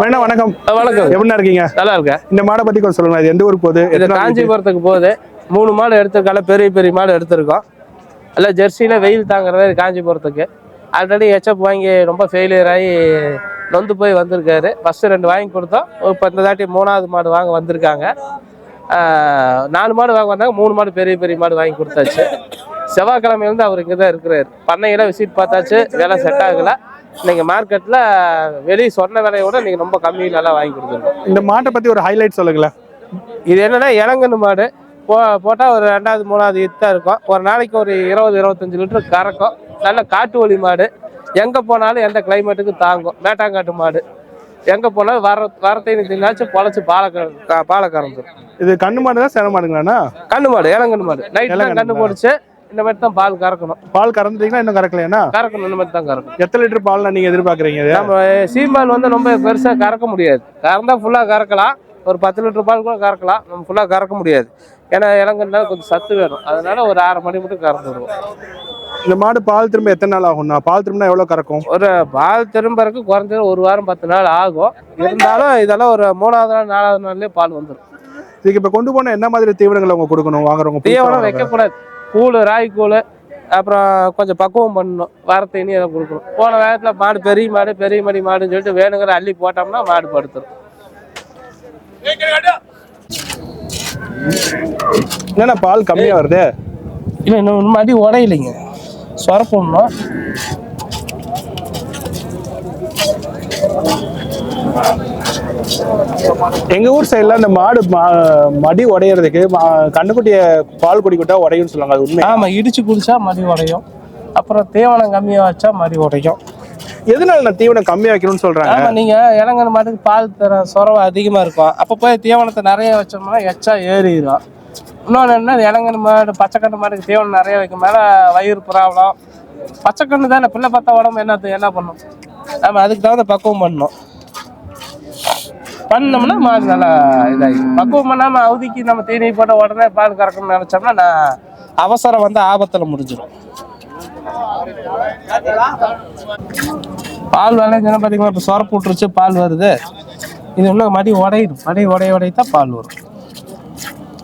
வேணா வணக்கம். வணக்கம். எப்படிண்ணா இருக்கீங்க? நல்லா இருக்கேன். இந்த மாடை பத்தி கொஞ்சம் சொல்லுங்க. இது எந்த ஊருக்கு போகுது? இது? காஞ்சிபுரத்துக்கு போகுது. மூணு மாடு எடுத்திருக்கால பெரிய பெரிய மாடு எடுத்திருக்கோம். எல்லாம் ஜெர்சியில் வெயில் தாங்குற மாதிரி காஞ்சிபுரத்துக்கு. ஆல்ரெடி ஹெச்எப் வாங்கி ரொம்ப ஃபெயிலியர் ஆகி நொந்து போய் வந்திருக்காரு. ஃபஸ்ட்டு ரெண்டு வாங்கி கொடுத்தோம். இப்போ இந்த தாட்டி மூணாவது மாடு வாங்க வந்திருக்காங்க. நாலு மாடு வாங்க வந்தாங்க. மூணு மாடு பெரிய பெரிய மாடு வாங்கி கொடுத்தாச்சு. செவ்வாய்க்கிழமையிலேருந்து அவர் இங்கே தான் இருக்கிறாரு. பண்ணையில விசிட் பார்த்தாச்சு. வேலை செட் ஆகலை. இன்னைக்கு மார்க்கெட்டில் வெளியே சொன்ன விலையை விட நீங்கள் ரொம்ப கம்மியில் எல்லாம் வாங்கி கொடுத்துருக்கோம் இந்த மாட்டை பத்தி ஒரு ஹைலைட் சொல்லுங்களேன். இது என்னன்னா இளங்கன்னு மாடு. போ போட்டால் ஒரு ரெண்டாவது மூணாவது இத்தான் இருக்கும். ஒரு நாளைக்கு ஒரு இருபது இருபத்தஞ்சு லிட்டர் கறக்கும். நல்ல காட்டு வழி மாடு. எங்கே போனாலும் எந்த கிளைமேட்டுக்கும் தாங்கும். மேட்டாங்காட்டு மாடு. எங்கே போனாலும் வர வரத்தையும் தின்னாச்சும் பொழைச்சி பாலை பாலை கறந்துடும் இது கண்ணு மாடு தான் சேன மாடுங்களாண்ணா? கண்ணு மாடு இளங்கன்னு மாடு. நைட் தான் இளங்கன்னு கண்ணு போடுச்சு இந்த மாதிரி தான் பால் கறக்கணும். பால் கறந்துட்டீங்கன்னா இன்னும் கறக்கலையாண்ணா? கறக்கணும் இந்த மாதிரி தான் கறக்கணும். எத்தனை லிட்டர் பால் நீங்க எதிர்பார்க்கறீங்க நம்ம சீம்பால் வந்து ரொம்ப பெருசாக கறக்க முடியாது. கறந்தா ஃபுல்லாக கறக்கலாம். ஒரு பத்து லிட்டர் பால் கூட கறக்கலாம். நம்ம ஃபுல்லாக கறக்க முடியாது. ஏன்னா இளங்கன்னா கொஞ்சம் சத்து வேணும். அதனால ஒரு ஆறு மணி மட்டும் கறந்து விடுவோம். இந்த மாடு பால் திரும்ப எத்தனை நாள் ஆகும்ண்ணா? பால் திரும்பினா எவ்வளவு கறக்கும்? ஒரு பால் திரும்பறதுக்கு குறைஞ்சது ஒரு வாரம் பத்து நாள் ஆகும். இருந்தாலும் இதெல்லாம் ஒரு மூணாவது நாள் நாலாவது நாள்லயே பால் வந்துடும் இதுக்கு இப்ப கொண்டு போனா என்ன மாதிரி தீவனங்களை அவங்க கொடுக்கணும்? வாங்குறவங்க தீவனம்? வைக்கக்கூடாது. கூழ் ராய் கூழ் அப்புறம் கொஞ்சம் பக்குவம் பண்ணணும். வாரத்தை இனி அதை கொடுக்கணும். போன வேகத்தில் மாடு பெரிய மாடு பெரிய மடி மாடுன்னு சொல்லிட்டு வேணுங்கிற அள்ளி போட்டோம்னா மாடு படுத்துரும். என்னண்ணா பால் கம்மியா வருது? இல்லை இன்னும் மடி உடையிலைங்க. சொரப்படணும் எங்க ஊர் சைடுல இந்த மாடு மடி உடையறதுக்கு கண்ணுக்குட்டிய பால் குடி விட்டா உடையும்னு சொல்லுவாங்க அது உண்மை ஆமாம் இடிச்சு குடிச்சா மடி உடையும். அப்புறம் தீவனம் கம்மியாக வச்சா மடி உடையும். எதனால நான் தீவனம் கம்மியா வைக்கணும்னு சொல்றாங்க? ஆமா நீங்க இளங்கன மாட்டுக்கு பால் தர சொரவை அதிகமா இருக்கும். அப்ப போய் தீவனத்தை நிறைய வச்சோம்னா எச்சா ஏறிடும் இன்னொன்று என்ன இளங்கன மாடு பச்சைக்கண்ணு மாட்டுக்கு தீவனம் நிறைய வைக்கும். மேல வயிறு ப்ராப்ளம் பச்சைக்கண்ணு தானே பிள்ளை பார்த்தா உடம்பு என்ன என்ன பண்ணும்? ஆமா அதுக்கு தகுந்த பக்குவம் பண்ணணும். பண்ணோம்னா மாடு நல்லா இதாகி. பக்குவம் பண்ணாமல் அவதிக்கு நம்ம தீனி போட்ட உடனே பால் கறக்கணும்னு நினச்சோம்னா நான் அவசரம் வந்து ஆபத்தில் முடிஞ்சிடும் பால் விளைஞ்சுன்னா பார்த்தீங்கன்னா இப்போ சொரப்பு விட்டுருச்சு பால் வருது. இது இன்னும் மடி உடையிடும். மடி உடைய உடையத்தான் பால் வரும்.